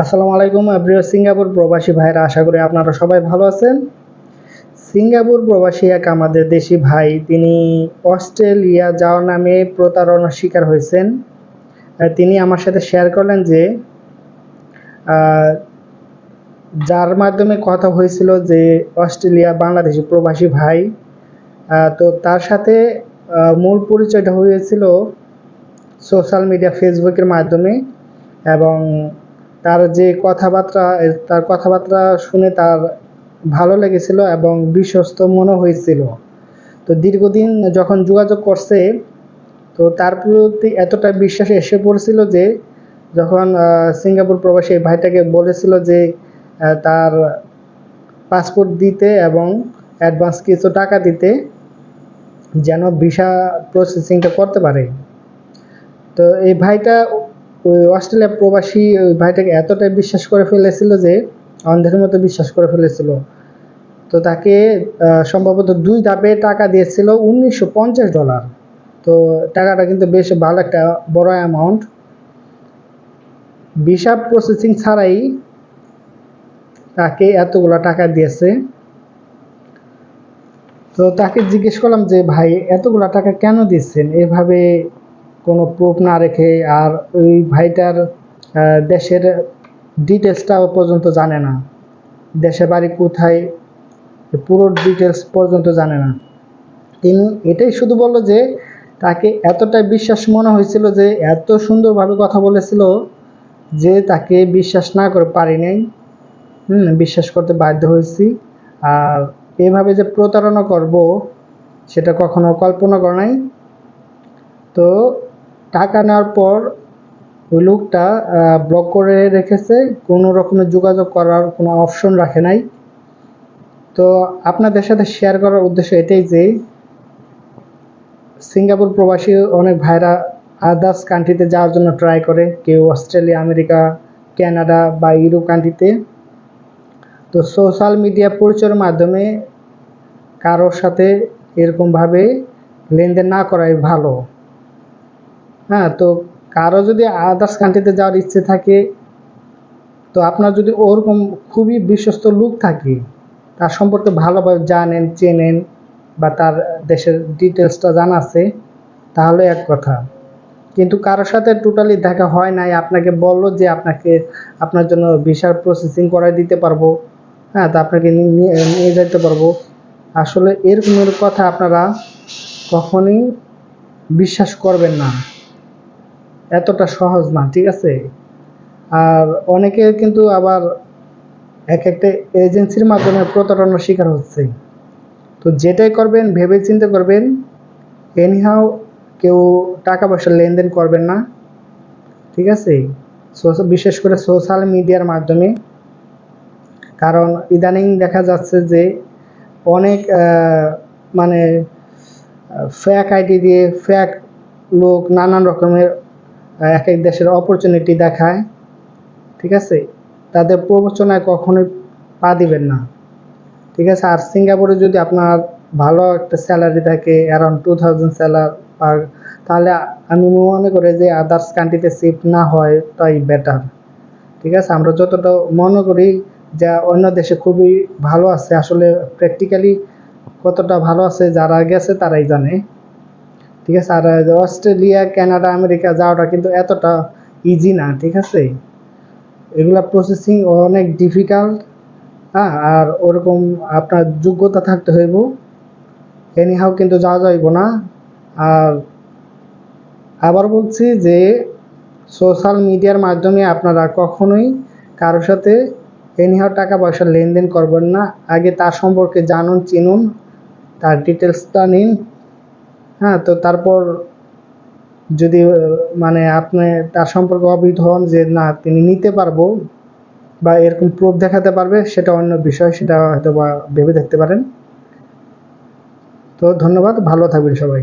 আসসালামু আলাইকুম প্রিয় সিঙ্গাপুর প্রবাসী ভাইরা, আশা করি আপনারা সবাই ভালো আছেন। সিঙ্গাপুর প্রবাসী এক আমাদের দেশি ভাই, তিনি অস্ট্রেলিয়া যাওয়ার নামে প্রতারণার শিকার হয়েছেন। তিনি আমার সাথে শেয়ার করলেন যে যার মাধ্যমে কথা হয়েছিল যে, অস্ট্রেলিয়া বাংলাদেশি প্রবাসী ভাই তো তার সাথে মূল পরিচয়টা হয়েছিল সোশ্যাল মিডিয়া, ফেসবুকের মাধ্যমে এবং তার যে কথাবার্তা তার কথাবার্তা শুনে তার ভালো লেগেছিল এবং বিশ্বস্ত মনে হয়েছিল। তো দীর্ঘদিন যখন যোগাযোগ করছে, তো তার প্রতি এতটা বিশ্বাস এসে পড়ছিল যে, যখন সিঙ্গাপুর প্রবাসী ভাইটাকে বলেছিল যে তার পাসপোর্ট দিতে এবং অ্যাডভান্স কিছু টাকা দিতে যেন ভিসা প্রসেসিংটা করতে পারে। তো এই ভাইটা অস্ট্রেলিয়া প্রবাসী ওই ভাইটাকে এতটাই বিশ্বাস করে ফেলেছিল যে অন্ধের মতো বিশ্বাস করে ফেলেছিল। তো তাকে সম্ভবত দুই ধাপে টাকা দিয়েছিল উনিশশো পঞ্চাশ ডলার। তো টাকাটা কিন্তু বেশ ভালো একটা বড় অ্যামাউন্ট ভিসা প্রসেসিং ছাড়াই তাকে এতগুলো টাকা দিয়েছে। তো তাকে জিজ্ঞেস করলাম যে, ভাই, এতগুলো টাকা কেন দিচ্ছেন? এভাবে কোনো প্রুফ না রেখে আর ওই ভাইটার দেশের ডিটেলসটাও পর্যন্ত জানে না। দেশের বাড়ি কোথায়, পুরো ডিটেলস পর্যন্ত জানে না। তিনি এটাই শুধু বলল যে, তাকে এতটাই বিশ্বাস মনে হয়েছিল যে, এত সুন্দরভাবে কথা বলেছিল যে, তাকে বিশ্বাস না করে পারি নাই। হুম, বিশ্বাস করতে বাধ্য হয়েছি। আর এভাবে যে প্রতারণা করব, সেটা কখনো কল্পনা করে নাই। তো টাকা নেওয়ার পর ওই লোকটা ব্লক করে রেখেছে, কোনো রকমের যোগাযোগ করার কোনো অপশন রাখে নাই। তো আপনাদের সাথে শেয়ার করার উদ্দেশ্য এটাই যে, সিঙ্গাপুর প্রবাসী অনেক ভাইরা আদার্স কান্ট্রিতে যাওয়ার জন্য ট্রাই করে, কেউ অস্ট্রেলিয়া, আমেরিকা, কানাডা বা ইউরোপ কান্ট্রিতে তো সোশ্যাল মিডিয়া পরিচয়ের মাধ্যমে কারোর সাথে এরকমভাবে লেনদেন না করাই ভালো। হ্যাঁ তো কারও যদি আদার্স কান্ট্রিতে যাওয়ার ইচ্ছে থাকে, তো আপনার যদি ওরকম খুবই বিশ্বস্ত লোক থাকে, তার সম্পর্কে ভালোভাবে জানেন, চেনেন বা তার দেশের ডিটেলসটা জানা আছে, তাহলে এক কথা। কিন্তু কারোর সাথে টোটালি দেখা হয় নাই, আপনাকে বলল যে আপনাকে আপনার জন্য ভিসার প্রসেসিং করাই দিতে পারব হ্যাঁ তা আপনাকে নিয়ে যেতে পারব। আসলে এরকমের কথা আপনারা কখনই বিশ্বাস করবেন না। এতটা সহজ না, ঠিক আছে? আর অনেকে কিন্তু আবার এক একটা এজেন্সির মাধ্যমে প্রতারণার শিকার হচ্ছে। তো যেটাই করবেন ভেবে চিন্তে করবেন এনিহাও কেউ টাকা পয়সা লেনদেন করবেন না, ঠিক আছে? বিশেষ করে সোশ্যাল মিডিয়ার মাধ্যমে। কারণ ইদানিং দেখা যাচ্ছে যে অনেক মানে ফ্যাক আইডি দিয়ে ফ্যাক লোক নানান রকমের এক এক দেশের অপরচুনিটি দেখায়, ঠিক আছে? তাদের প্রবচনায় কখনোই পা দিবেন না, ঠিক আছে? আর সিঙ্গাপুরে যদি আপনার ভালো একটা স্যালারি থাকে around two thousand salary per তাহলে আমি মনে করি যে আদার্স কান্ট্রিতে শিফট না হয় তাই বেটার ঠিক আছে? আমরা যতটা মনে করি যা অন্য দেশে খুবই ভালো আছে, আসলে প্র্যাকটিক্যালি কতটা ভালো আছে, যারা গেছে তারাই জানে। ঠিক আছে? আর অস্ট্রেলিয়া, কানাডা, আমেরিকা যাওয়াটা কিন্তু এতটা ইজি না, ঠিক আছে? এগুলা প্রসেসিং অনেক ডিফিকাল্ট হ্যাঁ? আর ওরকম আপনার যোগ্যতা থাকতে হইব। এনিহাও কিন্তু যাওয়া যাইব না। আর আবার বলছি যে সোশ্যাল মিডিয়ার মাধ্যমে আপনারা কখনোই কারোর সাথে এনিহাও টাকা পয়সা লেনদেন করবেন না। আগে তার সম্পর্কে জানুন, চিনুন, তার ডিটেলসটা নিন। হ্যাঁ তো তারপর যদি মানে আপনি তার সম্পর্কে অবহিত হন যে না, তিনি নিতে পারব বা এরকম প্রুফ দেখাতে পারবে, সেটা অন্য বিষয়, সেটা হয়তো বা ভেবে দেখতে পারেন। তো ধন্যবাদ, ভালো থাকবেন সবাই।